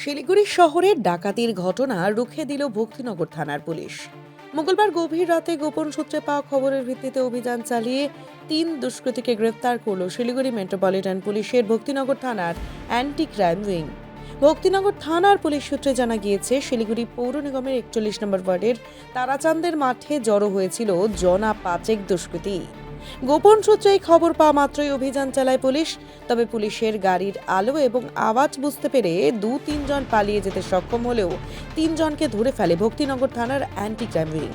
শিলিগুড়ি শহরে ডাকাতির ঘটনা রুখে দিল ভক্তিনগর থানার পুলিশ। মঙ্গলবার গভীর রাতে গোপন সূত্রে পাওয়া খবরের ভিত্তিতে অভিযান চালিয়ে তিন দুষ্কৃতীকে গ্রেফতার করল শিলিগুড়ি মেট্রোপলিটন পুলিশের ভক্তিনগর থানার অ্যান্টি ক্রাইম উইং। ভক্তিনগর থানার পুলিশ সূত্রে জানা গিয়েছে, শিলিগুড়ি পৌর নিগমের একচল্লিশ নম্বর ওয়ার্ডের তারাচান্দের মাঠে জড়ো হয়েছিল জনা পাচেক দুষ্কৃতী। গোপন সূত্রে খবর পাওয়া মাত্রই অভিযান চালায় পুলিশ। তবে পুলিশের গাড়ির আলো এবং আওয়াজ বুঝতে পেরে দু তিনজন পালিয়ে যেতে সক্ষম হলেও তিনজনকে ধরে ফেলে ভক্তিনগর থানার অ্যান্টি ক্রাইম উইং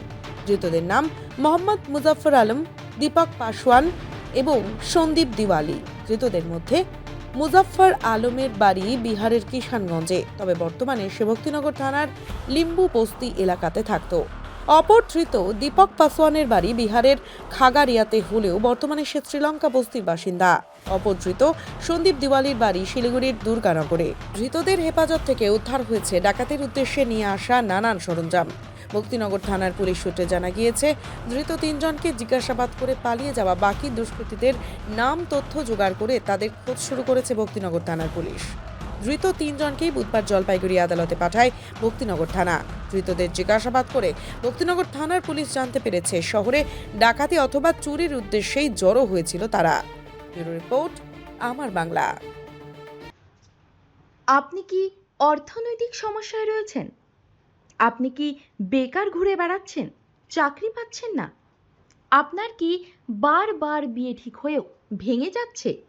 ধৃতদের নাম মোহাম্মদ মুজাফর আলম, দীপক পাশওয়ান এবং সন্দীপ দিওয়ালি। ধৃতদের মধ্যে মুজাফফর আলমের বাড়ি বিহারের কিষানগঞ্জে, তবে বর্তমানে সে ভক্তিনগর থানার লিম্বু বস্তি এলাকাতে থাকত। অপর ধৃত দীপক পাসওয়ানের বাড়ি বিহারের খাগারিয়াতে হলেও বর্তমানে সে শ্রীলঙ্কা বস্তির বাসিন্দা। অপর ধৃত সন্দীপ দিওয়ালির বাড়ি শিলিগুড়ির দুর্গানগরে। ধৃতদের হেফাজত থেকে উদ্ধার হয়েছে ডাকাতির উদ্দেশ্যে নিয়ে আসা নানান সরঞ্জাম। ভক্তিনগর থানার পুলিশ সূত্রে জানা গিয়েছে, ধৃত তিনজনকে জিজ্ঞাসাবাদ করে পালিয়ে যাওয়া বাকি দুষ্কৃতীদের নাম, তথ্য, জোগাড় করে তাদের খোঁজ শুরু করেছে ভক্তিনগর থানার পুলিশ। ধৃত তিনজনকেই বুধবার জলপাইগুড়ি আদালতে পাঠায় ভক্তিনগর থানা। ধৃতদের জিজ্ঞাসাবাদ করে ভক্তিনগর থানার পুলিশ জানতে পেরেছে শহরে ডাকাতি অথবা চুরির উদ্দেশ্যেই জড়ো হয়েছিল তারা। ব্যুরো রিপোর্ট, আমার বাংলা। আপনি কি অর্থনৈতিক সমস্যায় রয়েছেন? আপনি কি বেকার ঘুরে বেড়াচ্ছেন? চাকরি পাচ্ছেন না? আপনার কি বারবার বিয়ে ঠিক হয়েও ভেঙে যাচ্ছে?